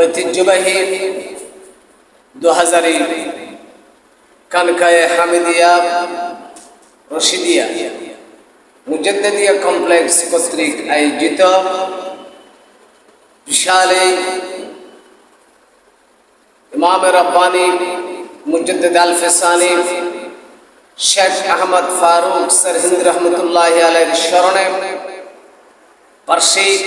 ঐতিহ্যবাহী দু হাজারি কানকায় হামিদিয়া রশিদিয়া মুজদ্দিয়া কমপ্লেক্স কর্তৃক আয়োজিত বিশাল এই ইমাম রব্বানি মুজদ্দিদ আল ফেসানি শেখ আহমদ ফারুক সরহিন্দ রহমতুল্লাহ আলের স্মরণে বার্ষিক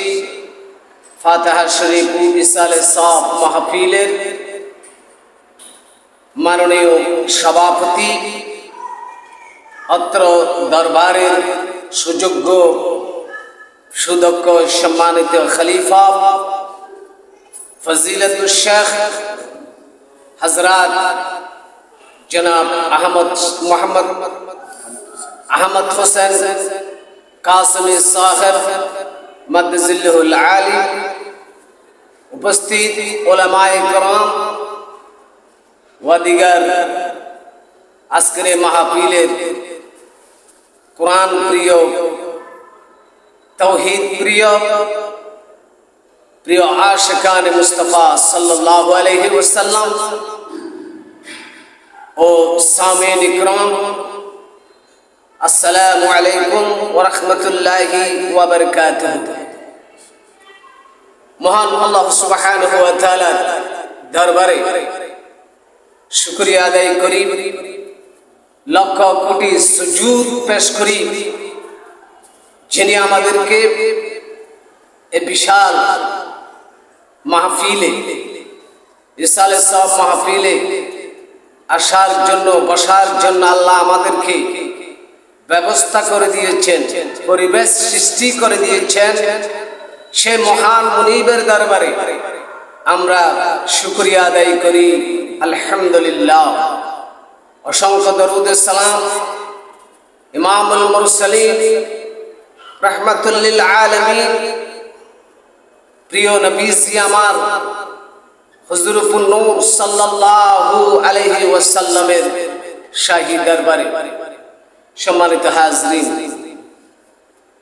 ফাতাহা শরীফ ইসালে সব মাহফিলের মাননীয় সভাপতি, অত্র দরবারের সুযোগ্য সুদক্ষ সম্মানিত খলিফা ফজিলতুল শেখ হজরত জনাব আহমদ মোহাম্মদ আহমদ হোসেন কাসমি সাহেব মদজিল্লুল আলী উপস্থিত ওলামায় করম ওয়াদিগার আজকের মাহফিলের কোরআন প্রিয় তৌহিদ প্রিয় প্রিয় আশকান মুস্তফা সাল্লাহ আলহি ওসাল্লাম ও সামিন ইকরম আসসালামু আলাইকুম ওরহমতুল্লাহি ওয়াবারকাতুহ মহান আল্লাহ তাআলা দরবারে শুকরিয়া আদায় করি। লক্ষ কোটি সুজুদ পেশ করি যিনি আমাদেরকে এ বিশাল মাহফিলে ইসালে সব মাহফিলে আসার জন্য, বসার জন্য আল্লাহ আমাদেরকে ব্যবস্থা করে দিয়েছেন, পরিবেশ সৃষ্টি করে দিয়েছেন। সে মহান মুনিবের দরবারে আমরা শুক্রিয়া আদায় করি। আলহামদুলিল্লাহ। অসংখ্য দরুদ সালাম। ইমামুল মুরসালিন, রহমতুল্লিল আলমিন। প্রিয় নবীজি আমার হজরুফুল নূর সাল্লাল্লাহু আলাইহি ওয়াসাল্লামের শাহী দরবারে সম্মানিত হাজরিন,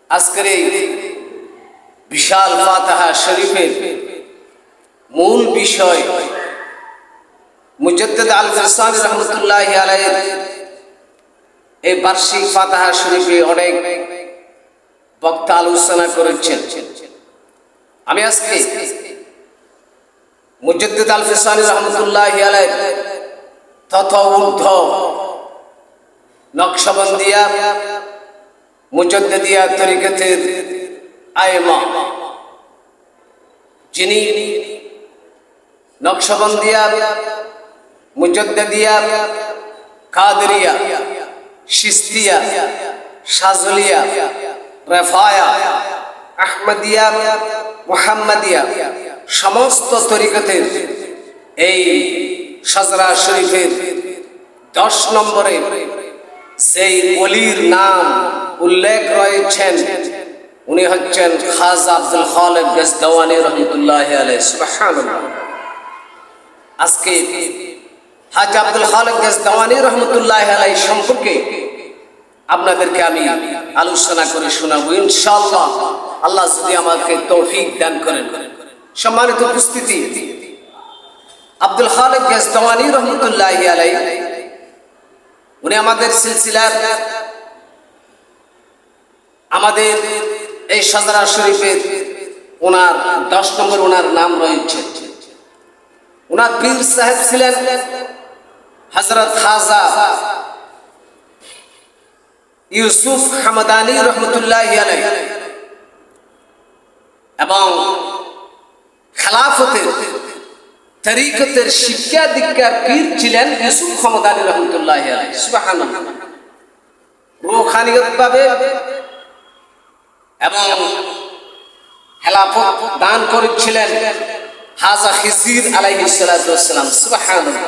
আজকের এই বিশাল ফাতাহা শরীফের মূল বিষয় মুজদ্দিদ আল ফসান রহমতুল্লাহ আলাইহির এই বার্ষিক ফাতাহা শরীফে অনেক বক্তা আলোচনা করেছেন। আমি আজকে মুজদ্দিদ আল ফিসানি রহমতুল্লাহ আলাই তথা ঊর্ধ্ব নকশবন্দিয়া মুজদ্দিদিয়া তরিকতের আয়মা যিনি নকশবন্দিয়া, মুজদ্দিদিয়া, কাদরিয়া শিস্তিয়া সাজলিয়া, রেফায়া, আহমদিয়া, মোহাম্মদিয়া সমস্ত তরিকতের এই সাজরা শরীফের দশ নম্বরে সেই অলির নাম উল্লেখ রয়েছেন উনি হচ্ছেন আব্দুল খালেদ রহমতুল্লাহ আজকে হাজ আব্দুল খালেদ রহমতুল্লাহ আলাই সম্পর্কে আপনাদেরকে আমি আলোচনা করে শোনাবো, ইনশাআল্লাহ। আল্লাহ যদি আমাকে তৌফিক দান করেন। সম্মানিত উপস্থিতি, আব্দুল খালেদ গেজদাওয়ানি রহমতুল্লাহ আলাই উনি আমাদের সিলসিলার, আমাদের এই সাজারা শরীফের ওনার দশ নম্বর ওনার নাম রয়েছে। ওনার পীর সাহেব ছিলেন হজরত হাজা ইউসুফ হামদানি রহমতুল্লাহ এবং খেলাফতের, তরিকতের শিক্ষা দীক্ষার পীর ছিলেন ইউসুফ হামদানি রহমতুল্লাহ সুবহানাল্লাহ। ভাবে এবং খেলাফত দান করেছিলেন হাজা খিজির আলাইহিস সালাম সুবহানাল্লাহ।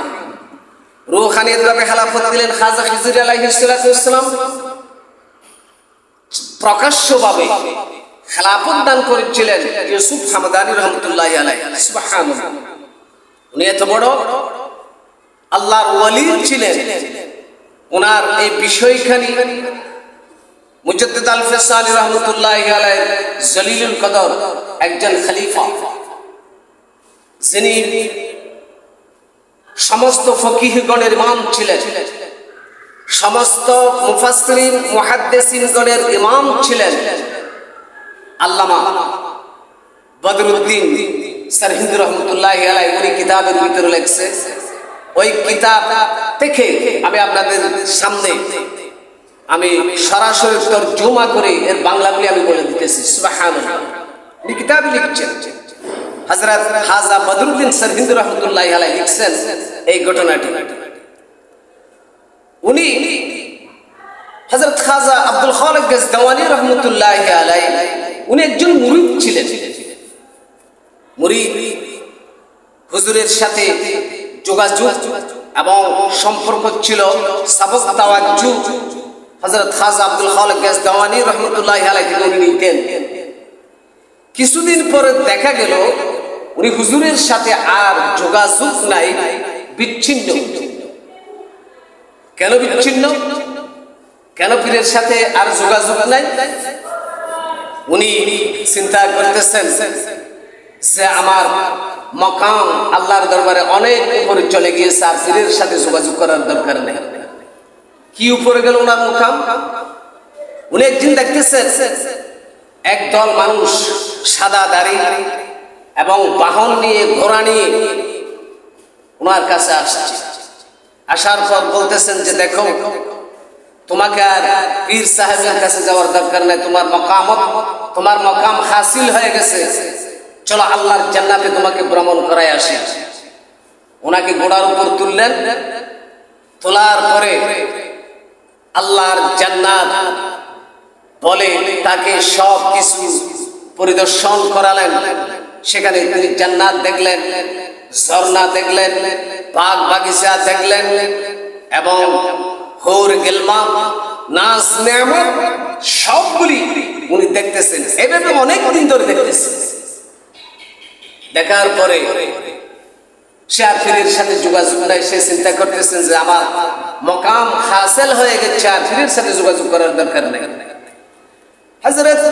রুহানিয়ত ভাবে খেলাফত দিলেন হাজা খিজির আলাইহিস সালাম প্রকাশ্যভাবে খেলাফত দান করেছিলেন ইউসুফ হামদানি রহমতুল্লাহ আলাই সুবহানাল্লাহ। উনি এত বড় আল্লাহর ওয়ালি ছিলেন। ওনার এই বিষয়খানি মুজদ্দিদ আল ফেসালি রহমতুল্লাহ আলাই জলিলুল কদর, একজন খলিফা। যিনি সমস্ত ফকিহগণের ইমাম ছিলেন। সমস্ত মুফাসরিন মুহাদ্দিসিনগণের ইমাম ছিলেন। আল্লামা বদরুদ্দিন সরহিন্দ রহমতুল্লাহ আলাই উনি কিতাবের ভিতরে লেখছে। ওই কিতাব থেকে আমি আপনাদের সামনে আমি সরাসরি তর্জমা করে এর বাংলাগুলি আমি বলে দিতেছি, সুবহানাল্লাহ। উনি কিতাবে লিখছেন। হযরত হাজা বদরুদ্দিন সরহিন্দ রহমতুল্লাহ আলাই লিখছেন এই ঘটনাটি। উনি হযরত খাজা আব্দুল খালেক গজদাওয়ানি রহমতুল্লাহ আলাই উনি একজন মুরিদ ছিলেন। মুরিদ হুজুরের সাথে যোগাযোগ এবং সম্পর্ক ছিল সাবক তাওয়াজ্জু হযরত খাজা আব্দুল খালেক গজদাওয়ানি রহমতুল্লাহ আলাই উনি নিতেন কিছুদিন পরে দেখা গেল, উনি হুজুরের সাথে আর যোগাযোগ নাই, বিচ্ছিন্ন। কেন বিচ্ছিন্ন? কেন পীরের সাথে আর যোগাযোগ নাই? উনি চিন্তা করতেছেন যে আমার মকাম আল্লাহর দরবারে অনেক উপরে চলে গিয়েছে, আর পীরের সাথে যোগাযোগ করার দরকার নেই। কি উপরে গেল ওনার মুকাম উনি একদিন দেখতেছেন একদল মানুষ সাদা দাড়ি এবং বাহন নিয়ে ঘোড়া নিয়ে ওনার কাছে আসছে। আসার পর বলতেছেন যে, দেখো, তোমাকে আর পীর সাহেবের কাছে যাওয়ার দরকার নাই, তোমার মকামত, তোমার মকাম হাসিল হয়ে গেছে। চলো আল্লাহর জান্নাতে তোমাকে ভ্রমণ করাই আসি। ওনাকে গোড়ার উপর তুললেন, তোলার পরে আল্লাহর জান্নাত বলে তাকে সব কিছু পরিদর্শন করালেন। সেখানে তিনি জান্নাত দেখলেন, ঝর্ণা দেখলেন, বাগ বাগিচা দেখলেন এবং হোর গেলমা নাচ নেমত সবগুলি উনি দেখতেছেন। এভাবে অনেক দিন ধরে দেখতেছেন। দেখার পরে সে আর সাথে যোগাযোগ নাই, সে চিন্তা করতেছেন যে আমার মকাম হাসেল হয়ে গেছে আর ফিরের সাথে যোগাযোগ করার দরকার নেই। হজরত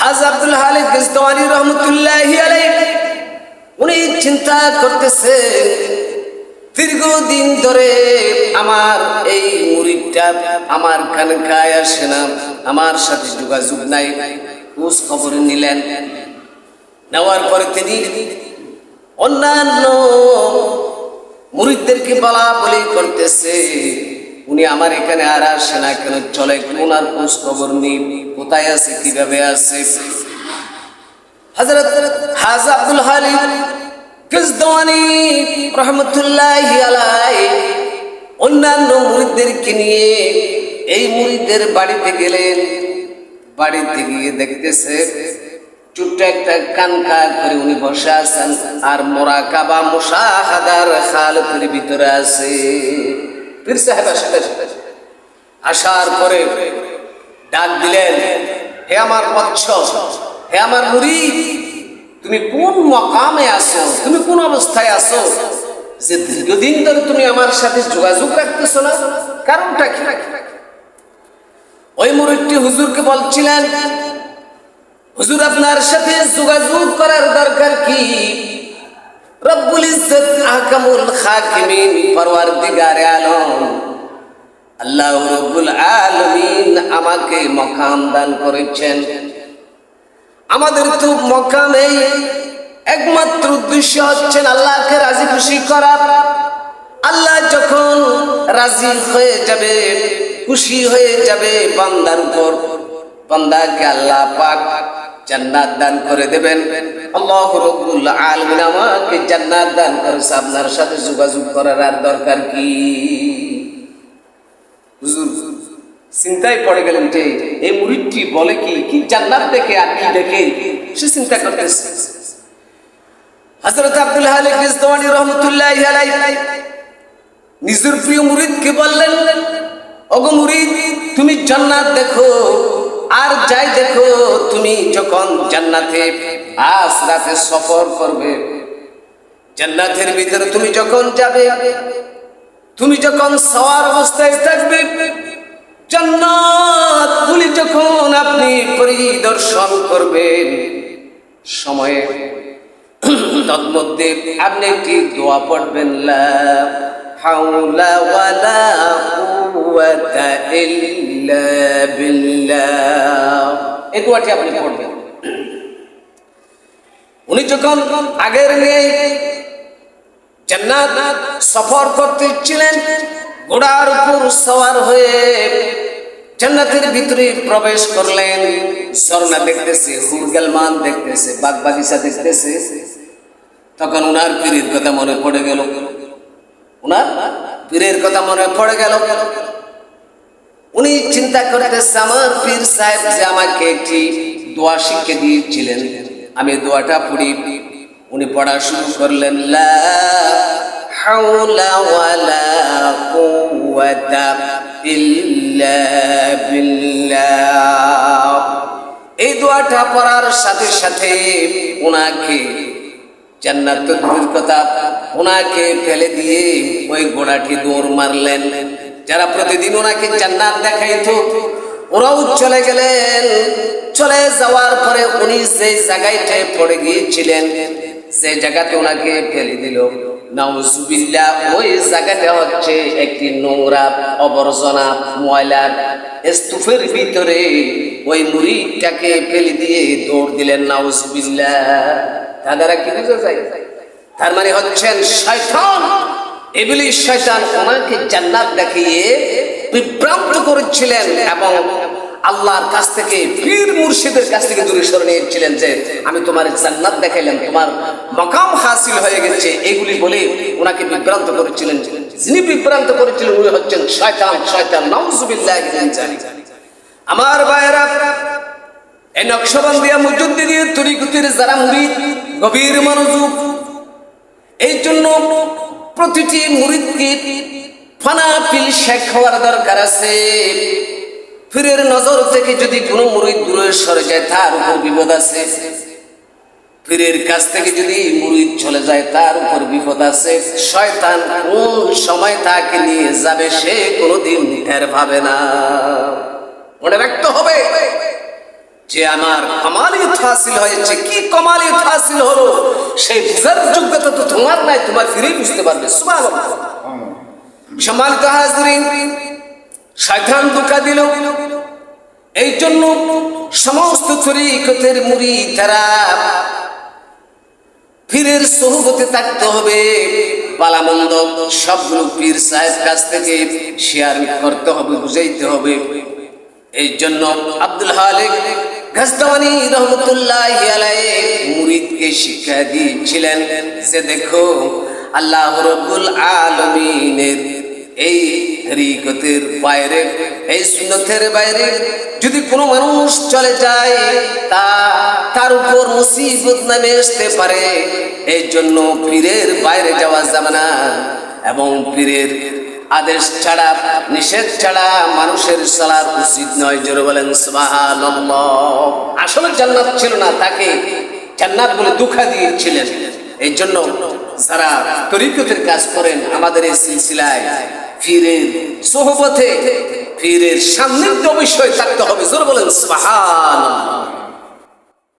হাজ আব্দুল হালিক গজদানি রহমতুল্লাহ উনি চিন্তা করতেছে, দীর্ঘদিন ধরে আমার এই মুরিদটা আমার খানকায় আসে না, আমার সাথে যোগাযোগ নাই। খোঁজ খবর নিলেন। নেওয়ার পরে তিনি অন্যান্য মুরিদদেরকে বলা বলি করতেছে, উনি আমার এখানে আর আসে না কেন? চলে ওনার খোঁজ খবর নেই, কোথায় আছে, কীভাবে আছে? হজরত হাজা আব্দুল হালিম কিসদানি রহমতুল্লাহ আলাই অন্যান্য মুরিদদেরকে নিয়ে এই মুরিদদের বাড়িতে গেলেন। বাড়িতে গিয়ে দেখতেছে ছোট্ট একটা কানকা করে উনি বসে আছেন, আর মোরা কাবা মুসাহাদার খালতের ভিতরে আছে। পীর সাহেব আসলে আসার পরে ডাক দিলেন, হে আমার পচ্ছ হে আমার মুরিদ, তুমি কোন মকামে আছো? তুমি কোন অবস্থায় আছো? যে দীর্ঘদিন ধরে তুমি আমার সাথে যোগাযোগ রাখতেছো না, কারণটা কি? ওই মুরিদটি হুজুরকে বলছিলেন হুজুর, আপনার সাথে যোগাযোগ করার দরকার কি? রব্বুল ইজ্জত আহকামুল হাকিমিন পরওয়ারদিগারে আলম। আল্লাহ রব্বুল আলামিন আমাকে মকাম দান করেছেন। আমাদের তো মকামে একমাত্র উদ্দেশ্য হচ্ছেন আল্লাহকে রাজি খুশি করা। আল্লাহ যখন রাজি হয়ে যাবে, খুশি হয়ে যাবে বান্দার উপর, বান্দাকে আল্লাহ পাক জান্নাত দান করে দেবেন। আল্লাহ রব্বুল আলামিন আমাকে জান্নাত দান করেছে আপনার সাথে যোগাযোগ করার আর দরকার কি? হুজুর, চিন্তায় পড়ে গেলেন যে, এই মুরিদটি বলে কি কি জান্নাত দেখে আর কি দেখে? সে চিন্তা করতেছে। হযরত আব্দুল হালিক রিজওয়ানি রাহমাতুল্লাহি আলাইহি নিজের প্রিয় মুরিদকে বললেন, ওগো মুরিদ, তুমি জান্নাত দেখো। আর যাই দেখো, তুমি যখন জান্নাতে, আজ রাতে সফর করবে, জান্নাতের ভিতরে তুমি যখন যাবে, তুমি যখন সওয়ার অবস্থায় থাকবে জান্নাত গুলি যখন আপনি পরিদর্শন করবেন, সময়ে তন্মধ্যে আপনি একটি দোয়া পড়বেন, লা হাওলা ওয়ালা কুওয়াতা ইল্লা এই দোয়াটি আপনি পড়বেন। উনি যখন আগের নিয়ে জান্নাত সফর করতে ছিলেন ঘোড়ার উপর সওয়ার হয়ে জান্নাতের ভিতরে প্রবেশ করলেন। ঝর্ণা দেখতেছে হুরগেলমান দেখতেছে বাগ বাগিচা দেখতেছে। তখন উনার পীরের কথা মনে পড়ে গেল। উনার পীরের কথা মনে পড়ে গেল। উনি চিন্তা করতেছে আমার পীর সাহেব যে আমাকে একটি দোয়া শিখে দিয়েছিলেন। আমি দোয়াটা পড়ি। উনি পড়া শুরু করলেন, লা ইল্লা এই দোয়াটা পড়ার সাথে সাথে ওনাকে জান্নাত কথা ওনাকে ফেলে দিয়ে ওই ঘোড়াটি দৌড় মারলেন। যারা প্রতিদিন ওনাকে জান্নাত দেখাইতো, ওরাও চলে গেলেন। চলে যাওয়ার পরে উনি যে জায়গাটায় পড়ে গিয়েছিলেন, যে জায়গাতে ওনাকে ফেলে দিল। নাউজুবিল্লাহ, ওই জায়গাটা হচ্ছে একটি নোংরা আবর্জনা ময়লার স্তূপের ভিতরে। ওই মুড়িটাকে ফেলে দিয়ে দৌড় দিলেন নাউজুবিল্লাহ। তা দ্বারা কি বুঝা যায়? তার মানে হচ্ছেন শয়তান। এগুলি শয়তান ওনাকে জান্নাত দেখিয়ে বিভ্রান্ত করেছিলেন এবং আল্লাহর কাছ থেকে পীর মুর্শিদের কাছ থেকে দূরে সরে নিয়েছিলেন যে, আমি তোমার জান্নাত দেখাইলাম, তোমার মকাম হাসিল হয়ে গেছে। এগুলি বলে ওনাকে বিভ্রান্ত করেছিলেন। যিনি বিভ্রান্ত করেছিলেন, উনি হচ্ছেন শয়তান শয়তান, নাউজুবিল্লাহ আমার ভাইয়েরা এই নকশবন্দিয়া মুজুদ্দিনের তরিকুতির যারা মুরিদ গভীর মনোযোগ। এই জন্য প্রতিটি মুরিদকে ফানাফিল শেখ হওয়ার দরকার আছে। ফিরের নজর থেকে যদি কোনো মুরিদ দূরে সরে যায়, তার উপর বিপদ আছে। পীরের কাছ থেকে যদি মুরিদ চলে যায়, তার উপর বিপদ আছে। শয়তান কোন সময় তাকে নিয়ে যাবে, সে কোনোদিন টের পাবে না। মনে রাখতে হবে যে আমার কমালিয়ত হাসিল হয়েছে, কি কমালিয়ত হাসিল হলো, সেই বুঝার যোগ্যতা তো তোমার নাই, তোমার ফিরেই বুঝতে পারবে, সুবহানাল্লাহ। সম্মানিত হাজরিন শয়তান ধোকা দিল। এই জন্য সমস্ত তরিকতের মুড়ি তারা পীরের সহবতে থাকতে হবে। পালামন্দ সবগুলো পীর সাহেব কাছ থেকে শেয়ার করতে হবে, বুঝাইতে হবে। এই জন্য আব্দুল হালিক গাজদাওয়ানি রহমতুল্লাহ মুরিদকে শিক্ষা দিয়েছিলেন যে দেখো, আল্লাহ রব্বুল আলমিনের এই তরিকতের বাইরে, এই সুন্নতের বাইরে যদি কোনো মানুষ চলে যায়, তা তার উপর মুসিবত নামে আসতে পারে। এই জন্য পীরের বাইরে যাওয়া যাবে না এবং পীরের আদেশ ছাড়া, নিষেধ ছাড়া মানুষের চলার উচিত নয়। জোরে বলেন আসলে জান্নাত ছিল না, তাকে জান্নাত বলে দুঃখা দিয়েছিলেন। এই জন্য যারা তরিকতের কাজ করেন, আমাদের এই সিলসিলায় ফিরের সোহবতে ফিরের সান্নিধ্য বিষয় থাকতে হবে। জোরে বলেন, সুবহানাল্লাহ।